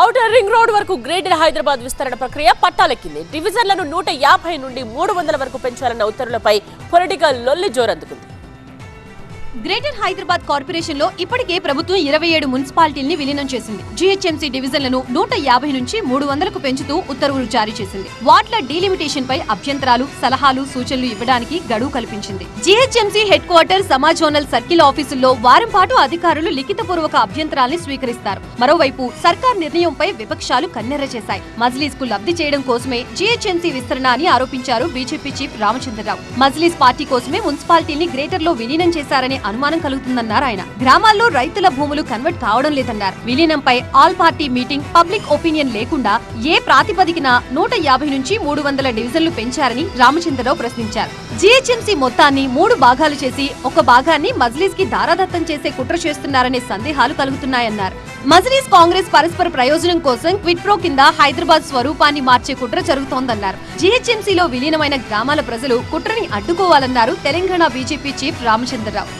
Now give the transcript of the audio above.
Outer ring road వరకు greater Hyderabad విస్తరణ ప్రక్రియ పట్టాలెక్కింది డివిజన్లను నూట యాభై నుండి మూడు వందల వరకు పెంచాలన్న ఉత్తర్వులపై పొలిటికల్ లొల్లి జోరందుకుంది. గ్రేటర్ హైదరాబాద్ కార్పొరేషన్లో ఇప్పటికే ప్రభుత్వం ఇరవై ఏడు మున్సిపాలిటీల్ని విలీనం చేసింది. జీహెచ్ఎంసీ డివిజన్లను నూట యాభై నుంచి మూడు వందలకు పెంచుతూ ఉత్తర్వులు జారీ చేసింది. వార్డుల డీలిమిటేషన్ పై అభ్యంతరాలు సలహాలు సూచనలు ఇవ్వడానికి గడువు కల్పించింది. జీహెచ్ఎంసీ హెడ్ క్వార్టర్ సమాజోనల్ సర్కిల్ ఆఫీసుల్లో వారం పాటు అధికారులు లిఖితపూర్వక అభ్యంతరాల్ని స్వీకరిస్తారు. మరోవైపు సర్కార్ నిర్ణయంపై విపక్షాలు కన్నెర్ర చేశాయి. మజ్లీస్కు లబ్ధి చేయడం కోసమే జీహెచ్ఎంసీ విస్తరణ అని ఆరోపించారు BJP chief Ramachandra Rao. Majlis party కోసమే మున్సిపాలిటీని గ్రేటర్లో విలీనం చేశారని అనుమానం కలుగుతుందన్నారు ఆయన. గ్రామాల్లో రైతుల భూములు కన్వర్ట్ కావడం లేదన్నారు. విలీనంపై all party meeting public opinion లేకుండా ఏ ప్రాతిపదికన నూట యాభై నుంచి మూడు వందల డివిజన్లు పెంచారని రామచంద్రరావు ప్రశ్నించారు. జీహెచ్ఎంసీ మొత్తాన్ని మూడు భాగాలు చేసి ఒక భాగాన్ని మజ్లీస్కి దారాదత్తం చేసే కుట్ర చేస్తున్నారనే సందేహాలు కలుగుతున్నాయన్నారు. మజ్లీస్ కాంగ్రెస్ పరస్పర ప్రయోజనం కోసం క్విట్ ప్రో కింద హైదరాబాద్ స్వరూపాన్ని మార్చే కుట్ర జరుగుతోందన్నారు. జీహెచ్ఎంసీలో విలీనమైన గ్రామాల ప్రజలు కుట్రని అడ్డుకోవాలన్నారు తెలంగాణ బీజేపీ చీఫ్ రామచంద్రరావు.